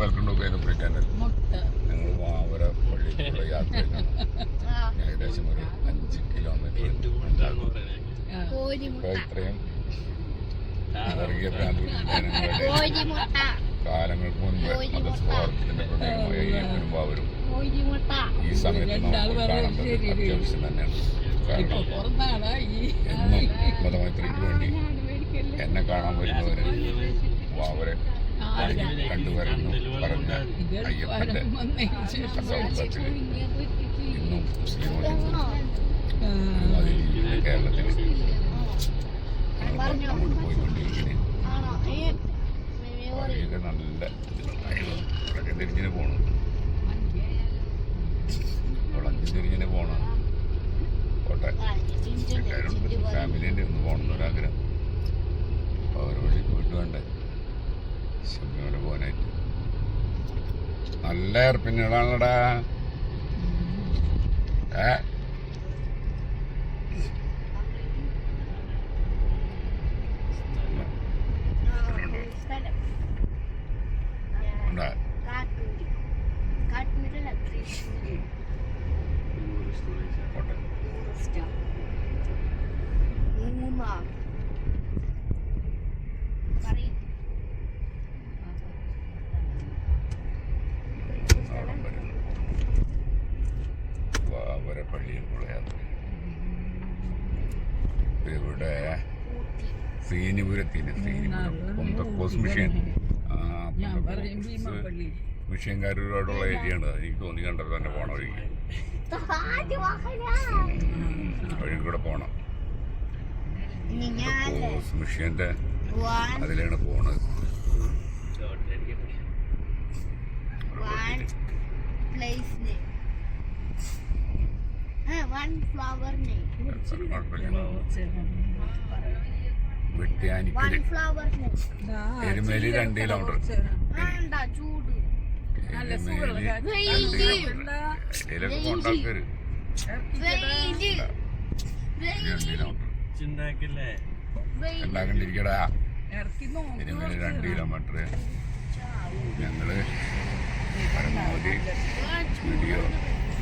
Welcome to കേന്ദ്ര channel മുട്ട. ഞങ്ങൾ മാവര പള്ളിക്കുള്ള യാത്രയിലാണ് ഏകദേശം ഒരു അഞ്ച് കിലോമീറ്റർ ഉണ്ടാകും. ഇപ്പോൾ ഇത്രയും കാലങ്ങൾക്ക് മുൻപ് മതസ്വാർത്ഥത്തിന്റെ പ്രതീകമായ ഈ പെരുമ്പാവരും ഈ സമയത്ത് നമുക്ക് കാണേണ്ടത്. അത്യാവശ്യം തന്നെയാണ്. കാരണം എന്നും മതമൈത്രിക്ക് വേണ്ടി എന്നെ കാണാൻ വരുന്നവര് വാവരെ കണ്ടുവരുന്നു പറഞ്ഞ അയ്യപ്പന്റെ കേരളത്തിൽ നല്ല ഇവിടെയൊക്കെ തിരിഞ്ഞിന് പോകണം വളഞ്ഞു തിരിഞ്ഞിന് പോകണം പോട്ടെ. ഒന്ന് പോകണം എന്നൊരാഗ്രഹം. അപ്പോൾ അവർ പോയിട്ട് വേണ്ടേ ശബരിമല പോകാനായിട്ട് നല്ല ഏർപ്പിന്നുകളാണല്ലടാ ഏ? സ്ഥലം ഇവിടെ സീനിപുരത്തിന് സീനിപുരം പൊന്തക്കോസ് മിഷൻ. മിഷ്യൻകാരോടുള്ള ഏരിയയാണ്. എനിക്ക് തോന്നി കണ്ടത് തന്നെ പോണ വഴിക്ക് വഴി കൂടെ പോണം. ഇനി ഞാൻ കോസ് മിഷ്യന്റെ അതിലാണ് പോണത് one place name one flower name കുഴപ്പമില്ല one Vettiyanikkal flower name Erumeli രണ്ട് കിലോമീറ്റർ വേണ്ട ചൂട് നല്ല സുഖമുള്ള എരുമേലി കാറ്റ്. രണ്ട് കിലോമീറ്റർ വെയിൽ. രണ്ട് കിലോമീറ്റർ ഉണ്ടാക്കണ്ടിരിക്കടാ. എരുമേലി രണ്ട് കിലോമീറ്റർ ഞങ്ങൾ പരമാവധി വീഡിയോ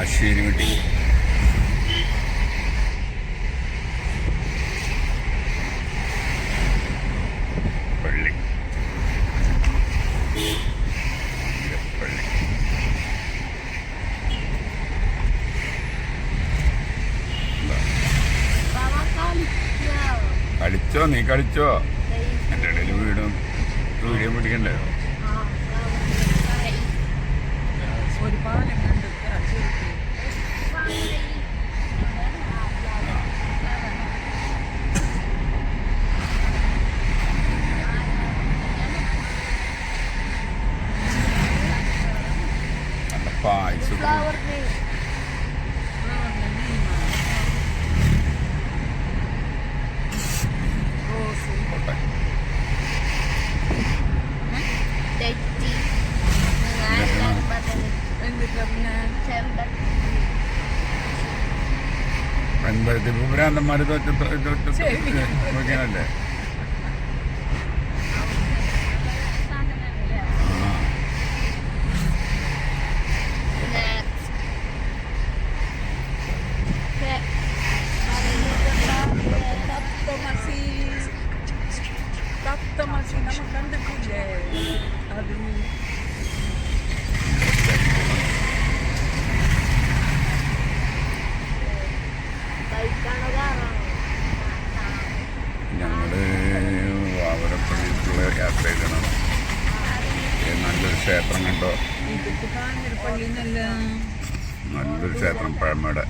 ചങ്ങനാശ്ശേരി കുട്ടി? കളിച്ചോ നീ കളിച്ചോ എന്റെ ഇടയിൽ വീടും വീഡിയോ പിടിക്കണ്ടേ ഒരു നല്ല പായസം ഫ്ലവർ നെയിം റോസ് പോട്ടെ തെറ്റി ഭ്രാന്തന്മാർ നോക്കിയാണല്ലേ ക്ഷേത്രം കണ്ടോ. നല്ലൊരു ക്ഷേത്രം പഴമയുടെ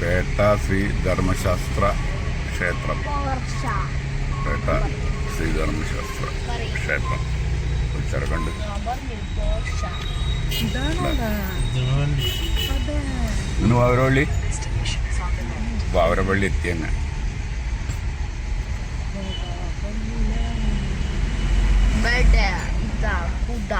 പേട്ട ശ്രീ ധർമ്മശാസ്ത്ര ക്ഷേത്രം. പേട്ട ശ്രീ ധർമ്മശാസ്ത്ര ക്ഷേത്രം. ഉച്ചരക്കണ്ട് ಇನ್ನು ಅವರೊಳ್ಳಿ ಅವರ ಬಳ್ಳಿ ಇತ್ತೇನೆ ಬಡ ಇದ್ದ ಉದ್ದ